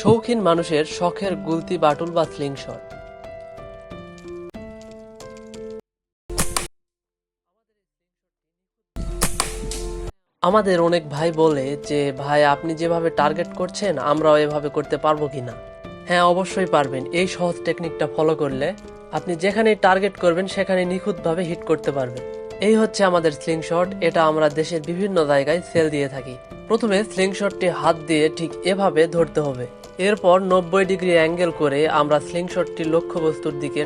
শৌখিন মানুষের শখের গুলতি বাটুল বা স্লিংশট আমাদের অনেক ভাই বলে যে, ভাই, আপনি যেভাবে টার্গেট করছেন, আমরাও এভাবে করতে পারব কিনা? হ্যাঁ অবশ্যই পারবেন। এই সহজ টেকনিকটা ফলো করলে আপনি যেখানেই টার্গেট করবেন সেখানে নিখুঁতভাবে হিট করতে পারবেন। এই হচ্ছে আমাদের স্লিংশট এটা আমরা দেশের বিভিন্ন জায়গায় সেল দিয়ে থাকি। প্রথমে স্লিংশটটি হাত দিয়ে ঠিক এভাবে ধরতে হবে। এরপর নব্বই ডিগ্রি অ্যাঙ্গেল করে আমরা স্লিংশটটি লক্ষ্যবস্তুর দিকে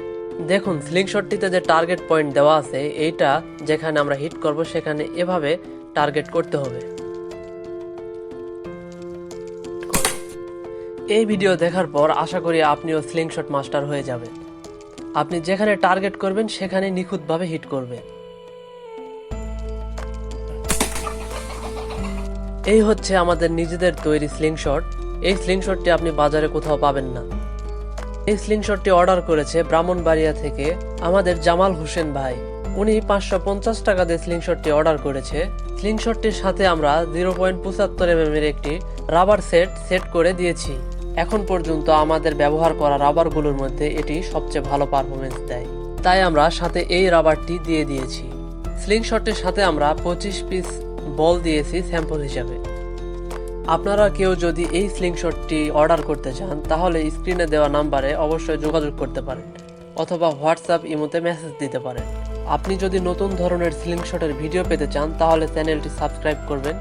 দেখুন, স্লিংশটটিতে যে টার্গেট পয়েন্ট দেওয়া আছে, এইটা যেখানে আমরা হিট করব, সেখানে এভাবে টার্গেট করতে হবে। এই ভিডিও দেখার পর আশা করি আপনিও স্লিংশট মাস্টার হয়ে যাবেন। আপনি যেখানে টার্গেট করবেন, সেখানে নিখুঁতভাবে হিট করবেন। এই হচ্ছে আমাদের নিজেদের তৈরি স্লিংশট। এই স্লিংশটটি আপনি বাজারে কোথাও পাবেন না। এই স্লিংশটটি অর্ডার করেছে ব্রাহ্মণবাড়িয়া থেকে আমাদের জামাল হোসেন ভাই। উনি পাঁচশো পঞ্চাশ টাকা দিয়ে স্লিংশটটি অর্ডার করেছে। স্লিংশটটির সাথে আমরা জিরো পয়েন্ট পঁচাত্তর এম এর একটি রাবার সেট সেট করে দিয়েছি। এখন পর্যন্ত আমাদের ব্যবহার করা রাবারগুলোর মধ্যে এটি সবচেয়ে ভালো পারফরমেন্স দেয়। তাই আমরা সাথে এই রাবারটি দিয়ে দিয়েছি। স্লিংশটটির সাথে আমরা পঁচিশ পিস বল দিয়েছি স্যাম্পল হিসাবে। আপনারা কেউ যদি এই স্লিংশটটি অর্ডার করতে চান, তাহলে স্ক্রিনে দেওয়া নাম্বারে অবশ্যই যোগাযোগ করতে পারেন, অথবা হোয়াটসঅ্যাপ ইমোতে মেসেজ দিতে পারেন। আপনি যদি নতুন ধরনের স্লিংশটের ভিডিও পেতে চান, তাহলে চ্যানেলটি সাবস্ক্রাইব করবেন।